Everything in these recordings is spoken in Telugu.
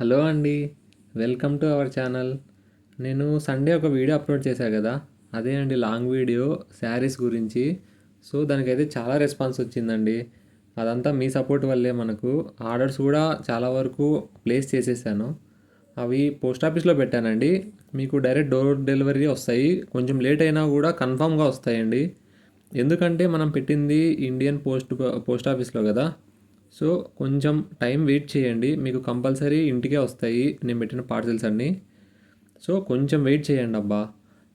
హలో అండి వెల్కమ్ టు అవర్ ఛానల్. నేను సండే ఒక వీడియో అప్లోడ్ చేశాను కదా అదే అండి లాంగ్ వీడియో శారీస్ గురించి. సో దానికైతే చాలా రెస్పాన్స్ వచ్చిందండి. అదంతా మీ సపోర్ట్ వల్లే మనకు. ఆర్డర్స్ కూడా చాలా వరకు ప్లేస్ చేసేసాను. అవి పోస్ట్ ఆఫీస్లో పెట్టానండి. మీకు డైరెక్ట్ డోర్ డెలివరీ వస్తాయి. కొంచెం లేట్ అయినా కూడా కన్ఫామ్గా వస్తాయండి. ఎందుకంటే మనం పెట్టింది ఇండియన్ పోస్ట్ పోస్ట్ ఆఫీస్లో కదా. సో కొంచెం టైం వెయిట్ చేయండి. మీకు కంపల్సరీ ఇంటికే వస్తాయి. నేను పెట్టిన పార్సిల్స్ అన్నీ. సో కొంచెం వెయిట్ చేయండి అబ్బా.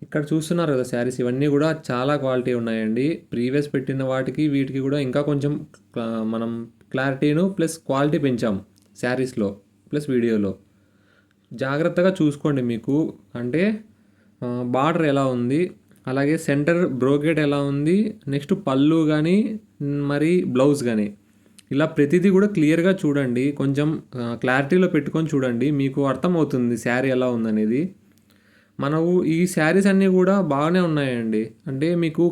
ఇక్కడ చూస్తున్నారు కదా శారీస్. ఇవన్నీ కూడా చాలా క్వాలిటీ ఉన్నాయండి. ప్రీవియస్ పెట్టిన వాటికి వీటికి కూడా ఇంకా కొంచెం మనం క్లారిటీను ప్లస్ క్వాలిటీ పెంచాం శారీస్లో ప్లస్ వీడియోలో. జాగ్రత్తగా చూసుకోండి మీకు. అంటే బార్డర్ ఎలా ఉంది? అలాగే సెంటర్ బ్రోకెట్ ఎలా ఉంది? నెక్స్ట్ పళ్ళు కానీ మరి బ్లౌజ్ కానీ ఇలా ప్రతిదీ కూడా క్లియర్గా చూడండి. కొంచెం క్లారిటీలో పెట్టుకొని చూడండి. మీకు అర్థమవుతుంది శారీ ఎలా ఉందనేది. మనకు ఈ శారీస్ అన్నీ కూడా బాగానే ఉన్నాయండి. అంటే మీకు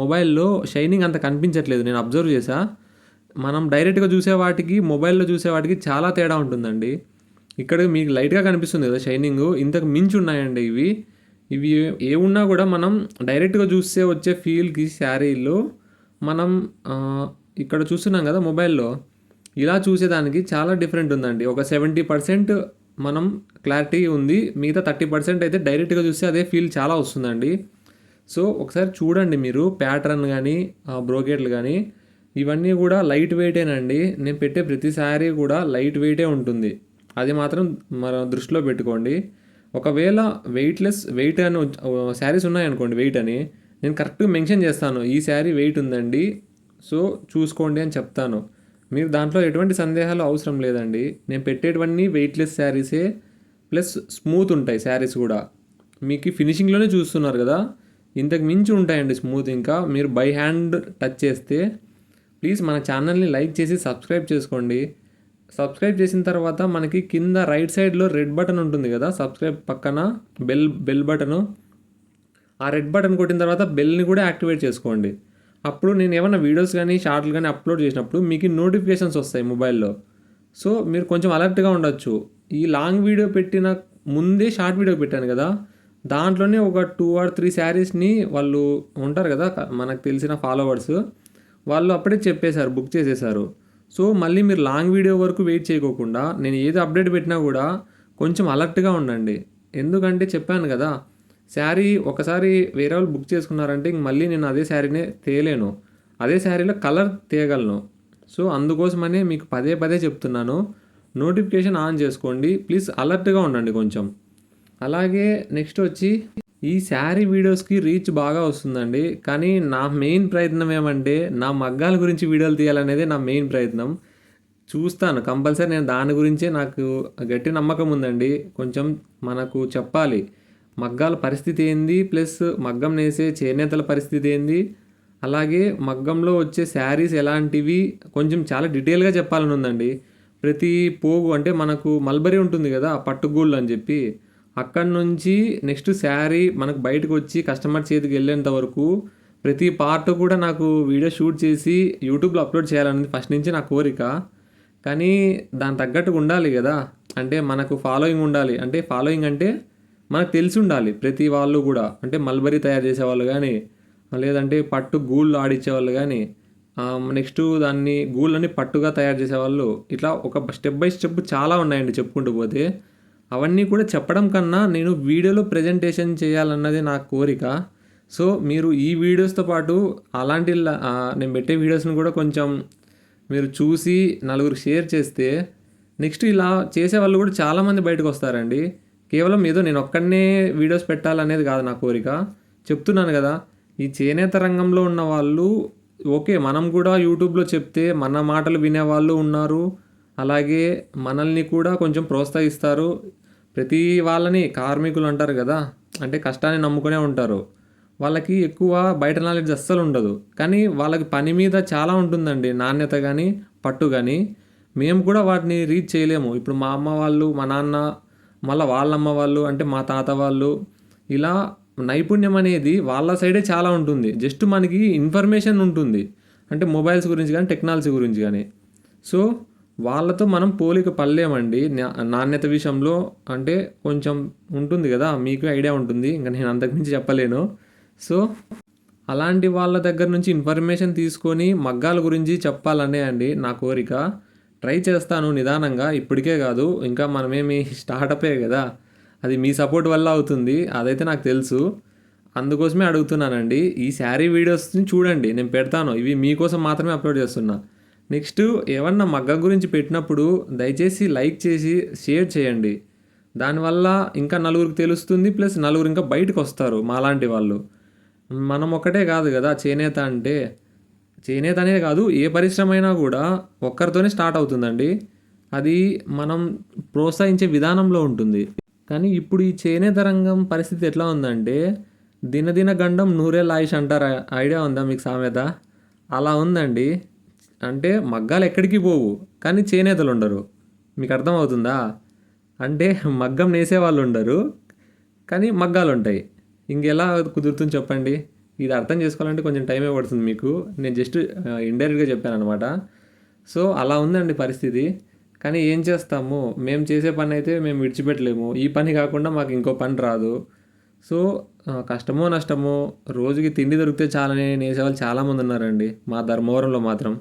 మొబైల్లో షైనింగ్ అంత కనిపించట్లేదు. నేను అబ్జర్వ్ చేసా మనం డైరెక్ట్గా చూసే వాటికి మొబైల్లో చూసే వాటికి చాలా తేడా ఉంటుందండి. ఇక్కడ మీకు లైట్గా కనిపిస్తుంది కదా షైనింగ్. ఇంతకు మించి ఉన్నాయండి ఇవి. ఇవి ఏమున్నా కూడా మనం డైరెక్ట్గా చూస్తే వచ్చే ఫీల్కి శారీలో మనం ఇక్కడ చూస్తున్నాం కదా మొబైల్లో. ఇలా చూసేదానికి చాలా డిఫరెంట్ ఉందండి. ఒక సెవెంటీ పర్సెంట్ మనం క్లారిటీ ఉంది. మిగతా థర్టీ పర్సెంట్ అయితే డైరెక్ట్గా చూస్తే అదే ఫీల్ చాలా వస్తుందండి. సో ఒకసారి చూడండి మీరు ప్యాటర్న్ కానీ బ్రోకెట్లు కానీ ఇవన్నీ కూడా లైట్ వెయిటేనండి. నేను పెట్టే ప్రతి కూడా లైట్ వెయిటే ఉంటుంది. అది మాత్రం మన దృష్టిలో పెట్టుకోండి. ఒకవేళ వెయిట్లెస్ వెయిట్ అని శారీస్ ఉన్నాయనుకోండి వెయిట్ అని. నేను కరెక్ట్గా మెన్షన్ చేస్తాను. ఈ శారీ వెయిట్ ఉందండి. సో చూసుకోండి అని చెప్తాను. మీరు దాంట్లో ఎటువంటి సందేహాలు అవసరం లేదండి. నేను పెట్టేటివన్నీ వెయిట్లెస్ శారీసే ప్లస్ స్మూత్ ఉంటాయి శారీస్ కూడా. మీకు ఫినిషింగ్లోనే చూస్తున్నారు కదా? ఇంతకు మించి ఉంటాయండి స్మూత్ ఇంకా. మీరు బై హ్యాండ్ టచ్ చేస్తే ప్లీజ్ మన ఛానల్ని లైక్ చేసి సబ్స్క్రైబ్ చేసుకోండి. సబ్స్క్రైబ్ చేసిన తర్వాత మనకి కింద రైట్ సైడ్లో రెడ్ బటన్ ఉంటుంది కదా? సబ్స్క్రైబ్ పక్కన బెల్ బెల్ బటను ఆ రెడ్ బటన్ కొట్టిన తర్వాత బెల్ని కూడా యాక్టివేట్ చేసుకోండి. అప్పుడు నేను ఏమైనా వీడియోస్ కానీ షార్ట్లు కానీ అప్లోడ్ చేసినప్పుడు మీకు నోటిఫికేషన్స్ వస్తాయి మొబైల్లో. సో మీరు కొంచెం అలర్ట్గా ఉండొచ్చు. ఈ లాంగ్ వీడియో పెట్టిన ముందే షార్ట్ వీడియో పెట్టాను కదా. దాంట్లోనే ఒక టూ ఆర్ త్రీ శారీస్ని వాళ్ళు ఉంటారు కదా మనకు తెలిసిన ఫాలోవర్స్ వాళ్ళు అప్పుడే చెప్పేశారు బుక్ చేసేసారు సో మళ్ళీ మీరు లాంగ్ వీడియో వరకు వెయిట్ చేయకోకుండా నేను ఏది అప్డేట్ పెట్టినా కూడా కొంచెం అలర్ట్గా ఉండండి. ఎందుకంటే చెప్పాను కదా శారీ ఒకసారి వేరే వాళ్ళు బుక్ చేసుకున్నారంటే ఇంక మళ్ళీ నేను అదే శారీనే తేలేను. అదే శారీలో కలర్ తేయగలను సో అందుకోసమనే మీకు పదే పదే చెప్తున్నాను. నోటిఫికేషన్ ఆన్ చేసుకోండి. ప్లీజ్ అలర్ట్గా ఉండండి కొంచెం. అలాగే నెక్స్ట్ వచ్చి ఈ శారీ వీడియోస్కి రీచ్ బాగా వస్తుందండి. కానీ నా మెయిన్ ప్రయత్నం ఏమంటే నా మగ్గాల గురించి వీడియోలు తీయాలనేదే నా మెయిన్ ప్రయత్నం. చూస్తాను. కంపల్సరీ నేను దాని గురించే నాకు గట్టి నమ్మకం ఉందండి. కొంచెం మనకు చెప్పాలి. మగ్గాల పరిస్థితి ఏంది? ప్లస్ మగ్గం నేసే చేనేతల పరిస్థితి ఏంది? అలాగే మగ్గంలో వచ్చే శారీస్ ఎలాంటివి? కొంచెం చాలా డీటెయిల్గా చెప్పాలని ఉందండి. ప్రతి పోగు అంటే మనకు మల్బరీ ఉంటుంది కదా పట్టుగూళ్ళు అని చెప్పి. అక్కడి నుంచి నెక్స్ట్ శారీ మనకు బయటకు వచ్చి కస్టమర్ చేతికి వెళ్ళేంత వరకు ప్రతి పార్ట్ కూడా నాకు వీడియో షూట్ చేసి యూట్యూబ్లో అప్లోడ్ చేయాలనేది ఫస్ట్ నుంచి నా కోరిక. కానీ దాని తగ్గట్టుగా ఉండాలి కదా. అంటే మనకు ఫాలోయింగ్ ఉండాలి. అంటే ఫాలోయింగ్ అంటే మనకు తెలిసి ఉండాలి ప్రతి వాళ్ళు కూడా. అంటే మల్బరీ తయారు చేసేవాళ్ళు కానీ లేదంటే పట్టు గూళ్ళు ఆడిచ్చేవాళ్ళు కానీ నెక్స్ట్ దాన్ని గూళ్ళని పట్టుగా తయారు చేసేవాళ్ళు ఇట్లా ఒక స్టెప్ బై స్టెప్ చాలా ఉన్నాయండి చెప్పుకుంటూ పోతే. అవన్నీ కూడా చెప్పడం కన్నా నేను వీడియోలో ప్రజెంటేషన్ చేయాలన్నది నా కోరిక. సో మీరు ఈ వీడియోస్తో పాటు అలాంటి నేను పెట్టే వీడియోస్ని కూడా కొంచెం మీరు చూసి నలుగురు షేర్ చేస్తే నెక్స్ట్ ఇలా చేసే వాళ్ళు కూడా చాలామంది బయటకు వస్తారండి. కేవలం ఏదో నేను ఒక్కడనే వీడియోస్ పెట్టాలనేది కాదు నా కోరిక. చెప్తున్నాను కదా ఈ చేనేత రంగంలో ఉన్న వాళ్ళు ఓకే మనం కూడా యూట్యూబ్లో చెప్తే మన మాటలు వినేవాళ్ళు ఉన్నారు. అలాగే మనల్ని కూడా కొంచెం ప్రోత్సహిస్తారు. ప్రతి వాళ్ళని కార్మికులు అంటారు కదా అంటే కష్టాన్ని నమ్ముకునే ఉంటారు. వాళ్ళకి ఎక్కువ బయట నాలెడ్జ్ అస్సలు ఉండదు. కానీ వాళ్ళకి పని మీద చాలా ఉంటుందండి నాణ్యత కానీ పట్టు కానీ మేము కూడా వాటిని రీచ్ చేయలేము. ఇప్పుడు మా అమ్మ వాళ్ళు మా నాన్న మళ్ళీ వాళ్ళమ్మ వాళ్ళు అంటే మా తాత వాళ్ళు ఇలా నైపుణ్యం అనేది వాళ్ళ సైడే చాలా ఉంటుంది. జస్ట్ మనకి ఇన్ఫర్మేషన్ ఉంటుంది. అంటే మొబైల్స్ గురించి కానీ టెక్నాలజీ గురించి కానీ. సో వాళ్ళతో మనం పోలిక పడలేమండి. నా- నాణ్యత విషయంలో అంటే కొంచెం ఉంటుంది కదా మీకు ఐడియా ఉంటుంది. ఇంకా నేను అంతకుమించి చెప్పలేను. సో అలాంటి వాళ్ళ దగ్గర నుంచి ఇన్ఫర్మేషన్ తీసుకొని మగ్గాల గురించి చెప్పాలనే అండి నా కోరిక. ట్రై చేస్తాను నిదానంగా ఇప్పటికే కాదు ఇంకా మనమేమి స్టార్టపే కదా అది మీ సపోర్ట్ వల్ల అవుతుంది అదైతే నాకు తెలుసు. అందుకోసమే అడుగుతున్నానండి ఈ శారీ వీడియోస్ని చూడండి నేను పెడతాను ఇవి మీకోసం మాత్రమే అప్లోడ్ చేస్తున్నా. నెక్స్ట్ ఏమన్నా మగ్గం గురించి పెట్టినప్పుడు దయచేసి లైక్ చేసి షేర్ చేయండి. దానివల్ల ఇంకా నలుగురికి తెలుస్తుంది ప్లస్ నలుగురు ఇంకా బయటకు వస్తారు మాలాంటి వాళ్ళు. మనం ఒకటే కాదు కదా చేనేత అంటే. చేనేత అనేది కాదు ఏ పరిశ్రమ అయినా కూడా ఒక్కరితోనే స్టార్ట్ అవుతుందండి. అది మనం ప్రోత్సహించే విధానంలో ఉంటుంది. కానీ ఇప్పుడు ఈ చేనేత రంగం పరిస్థితి ఎట్లా ఉందంటే దినదిన గండం నూరేళ్ళ ఆయుష్ అంటారు? ఐడియా ఉందా మీకు సామెత? అలా ఉందండి. అంటే మగ్గాలు ఎక్కడికి పోవు కానీ చేనేతలు ఉండరు. మీకు అర్థమవుతుందా? అంటే మగ్గం నేసే వాళ్ళు ఉండరు కానీ మగ్గాలు ఉంటాయి. ఇంకెలా కుదురుతుంది చెప్పండి? ఇది అర్థం చేసుకోవాలంటే కొంచెం టైమే పడుతుంది మీకు. నేను జస్ట్ ఇండైరెక్ట్గా చెప్పాను అనమాట సో అలా ఉందండి పరిస్థితి. కానీ ఏం చేస్తాము? మేము చేసే పని అయితే మేము విడిచిపెట్టలేము. ఈ పని కాకుండా మాకు ఇంకో పని రాదు. సో కష్టమో నష్టమో రోజుకి తిండి దొరికితే చాలని నేసేవాళ్ళు చాలామంది ఉన్నారండి. మా ధర్మవరంలో మాత్రం.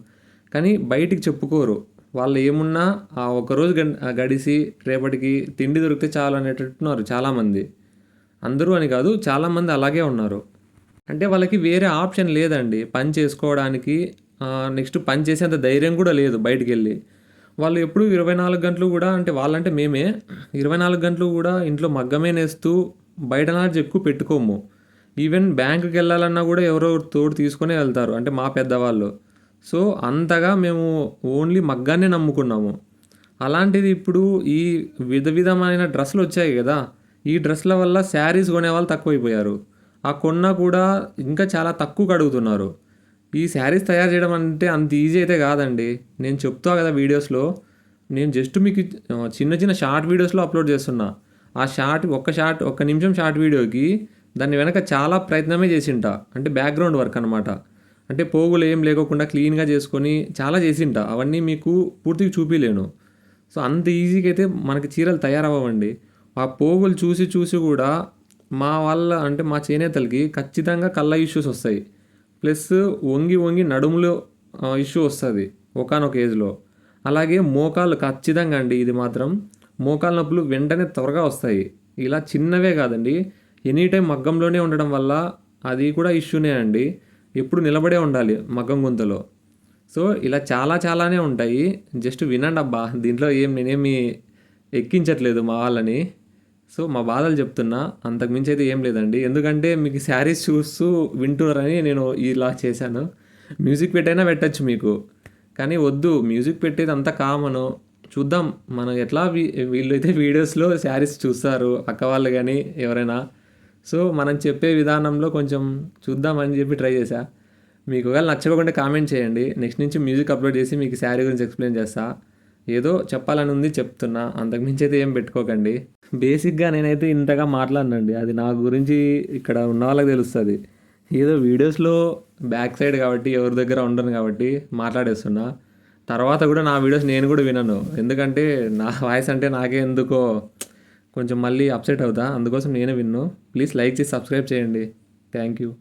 కానీ బయటికి చెప్పుకోరు. వాళ్ళు ఏమున్నా ఆ ఒకరోజు గడిసి రేపటికి తిండి దొరికితే చాలు అనేటట్టున్నారు చాలామంది. అందరూ అని కాదు చాలామంది అలాగే ఉన్నారు. అంటే వాళ్ళకి వేరే ఆప్షన్ లేదండి. పని చేసుకోవడానికి నెక్స్ట్ పని చేసేంత ధైర్యం కూడా లేదు బయటికి వెళ్ళి వాళ్ళు ఎప్పుడు ఇరవై నాలుగు గంటలు కూడా అంటే వాళ్ళంటే మేమే ఇరవై నాలుగు గంటలు కూడా ఇంట్లో మగ్గమే నేస్తూ బయట నాలెడ్జ్ ఎక్కువ పెట్టుకోము. ఈవెన్ బ్యాంకుకి వెళ్ళాలన్నా కూడా ఎవరో తోడు తీసుకునే వెళ్తారు అంటే మా పెద్దవాళ్ళు. సో అంతగా మేము ఓన్లీ మగ్గానే నమ్ముకున్నాము. అలాంటిది ఇప్పుడు ఈ విధ విధమైన డ్రెస్సులు వచ్చాయి కదా. ఈ డ్రెస్ల వల్ల శారీస్ కొనేవాళ్ళు తక్కువైపోయారు. ఆ కొన్నా కూడా ఇంకా చాలా తక్కువ అడుగుతున్నారు. ఈ శారీస్ తయారు చేయడం అంటే అంత ఈజీ అయితే కాదండి. నేను చెప్తా కదా వీడియోస్లో నేను జస్ట్ మీకు చిన్న చిన్న షార్ట్ వీడియోస్లో అప్లోడ్ చేస్తున్నా. ఆ షార్ట్ ఒక్క షార్ట్ ఒక్క నిమిషం షార్ట్ వీడియోకి దాని వెనక చాలా ప్రయత్నమే చేసింట. అంటే బ్యాక్గ్రౌండ్ వర్క్ అనమాట అంటే పోగులు ఏం లేకోకుండా క్లీన్గా చేసుకొని చాలా చేసింట. అవన్నీ మీకు పూర్తిగా చూపించలేను సో అంత ఈజీగా అయితే మనకి చీరలు తయారవ్వండి ఆ పోగులు చూసి చూసి కూడా మా వాళ్ళ అంటే మా చేనేతలకి ఖచ్చితంగా కళ్ళ ఇష్యూస్ వస్తాయి. ప్లస్ వంగి వంగి నడుములో ఇష్యూ వస్తుంది ఒకనొక ఏజ్లో అలాగే మోకాలు ఖచ్చితంగా అండి ఇది మాత్రం. మోకాలు నొప్పులు వెంటనే త్వరగా వస్తాయి. ఇలా చిన్నవే కాదండి. ఎనీ టైం మగ్గంలోనే ఉండడం వల్ల అది కూడా ఇష్యూనే అండి. ఎప్పుడు నిలబడే ఉండాలి మగ్గం గుంతలో. సో ఇలా చాలా చాలానే ఉంటాయి. జస్ట్ వినండి అబ్బా. దీంట్లో ఏం నేనేమి ఎక్కించట్లేదు మా వాళ్ళని. సో మా బాధలు చెప్తున్నా అంతకుమించి అయితే ఏం లేదండి. ఎందుకంటే మీకు శారీస్ చూస్తూ వింటున్నారని నేను ఇలా చేశాను. మ్యూజిక్ పెట్టైనా పెట్టచ్చు మీకు. కానీ వద్దు మ్యూజిక్ పెట్టేది అంత కామను. చూద్దాం మనం ఎట్లా వీ- వీళ్ళైతే వీడియోస్లో శారీస్ చూస్తారు అక్క వాళ్ళు కానీ ఎవరైనా. సో మనం చెప్పే విధానంలో కొంచెం చూద్దామని చెప్పి ట్రై చేశా. మీకు ఒకవేళ నచ్చకుండా కామెంట్ చేయండి. నెక్స్ట్ నుంచి మ్యూజిక్ అప్లోడ్ చేసి మీకు శారీ గురించి ఎక్స్ప్లెయిన్ చేస్తా. ఏదో చెప్పాలని ఉంది చెప్తున్నా అంతకుమించి అయితే ఏం పెట్టుకోకండి. బేసిక్గా నేనైతే ఇంతగా మాట్లాడనండి. అది నా గురించి ఇక్కడ ఉన్న వాళ్ళకి తెలుస్తుంది. ఏదో వీడియోస్లో బ్యాక్ సైడ్ కాబట్టి ఎవరి దగ్గర ఉండను కాబట్టి మాట్లాడేస్తున్నా. తర్వాత కూడా నా వీడియోస్ నేను కూడా వినను. ఎందుకంటే నా వాయిస్ అంటే నాకే ఎందుకో కొంచెం మళ్ళీ అప్సెట్ అవుతా. అందుకోసం నేనే విన్ను. ప్లీజ్ లైక్ చేసి సబ్స్క్రైబ్ చేయండి. Thank you.